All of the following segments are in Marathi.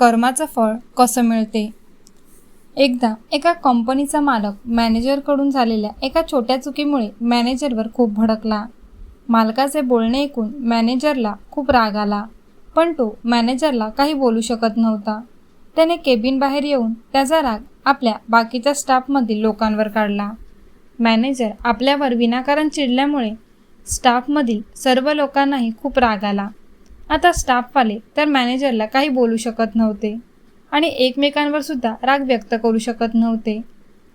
कर्माचं फळ कसं मिळते? एकदा एका कंपनीचा मालक मॅनेजरकडून झालेल्या एका छोट्या चुकीमुळे मॅनेजरवर खूप भडकला. मालकाचे बोलणे ऐकून मॅनेजरला खूप राग आला पण तो मॅनेजरला काही बोलू शकत नव्हता. त्याने केबिन बाहेर येऊन त्याचा राग आपल्या बाकीच्या स्टाफमधील लोकांवर काढला. मॅनेजर आपल्यावर विनाकारण चिडल्यामुळे स्टाफमधील सर्व लोकांनाही खूप राग आला. आता स्टाफवाले तर मॅनेजरला काही बोलू शकत नव्हते. आणि एकमेकांवर सुद्धा राग व्यक्त करू शकत नव्हते.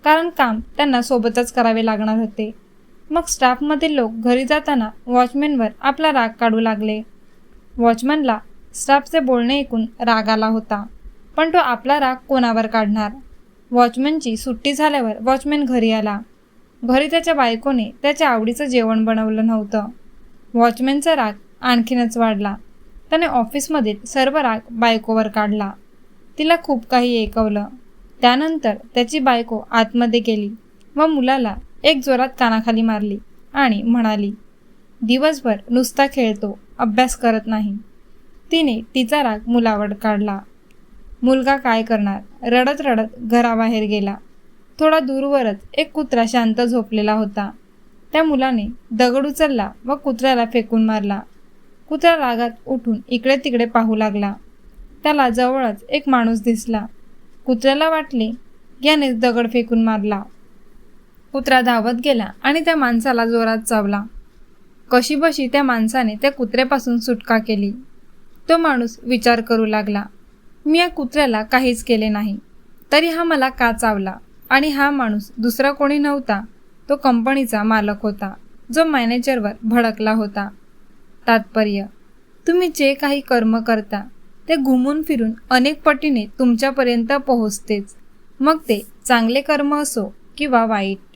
कारण काम त्यांना सोबतच करावे लागणार होते. मग स्टाफमधील लोक घरी जाताना वॉचमॅनवर आपला राग काढू लागले. वॉचमॅनला स्टाफचे बोलणे ऐकून राग आला होता. पण तो आपला राग कोणावर काढणार? वॉचमॅनची सुट्टी झाल्यावर वॉचमॅन घरी आला. घरी त्याच्या बायकोने त्याच्या आवडीचं जेवण बनवलं नव्हतं. वॉचमॅनचा राग आणखीनच वाढला. त्याने ऑफिसमधील सर्व राग बायकोवर काढला. तिला खूप काही ऐकवलं. त्यानंतर त्याची बायको आतमध्ये गेली व मुलाला एक जोरात कानाखाली मारली आणि म्हणाली दिवसभर नुसता खेळतो अभ्यास करत नाही. तिने तिचा राग मुलावर काढला. मुलगा काय करणार? रडत रडत घराबाहेर गेला. थोडा दूरवरच एक कुत्रा शांत झोपलेला होता. त्या मुलाने दगड उचलला व कुत्र्याला फेकून मारला. कुत्रा रागात उठून इकडे तिकडे पाहू लागला. त्याला जवळच एक माणूस दिसला. कुत्र्याला वाटले याने दगड फेकून मारला. कुत्रा धावत गेला आणि त्या माणसाला जोरात चावला. कशीबशी त्या माणसाने त्या कुत्र्यापासून सुटका केली. तो माणूस विचार करू लागला मी या कुत्र्याला काहीच केले नाही. तरी हा मला का चावला? आणि हा माणूस दुसरा कोणी नव्हता. तो कंपनीचा मालक होता जो मॅनेजरवर भडकला होता. तात्पर्य. तुम्ही जे काही कर्म करता ते घुमून फिरून अनेक पटीने तुमच्यापर्यंत पोहोचतेच. मग ते चांगले कर्म असो किंवा वाईट.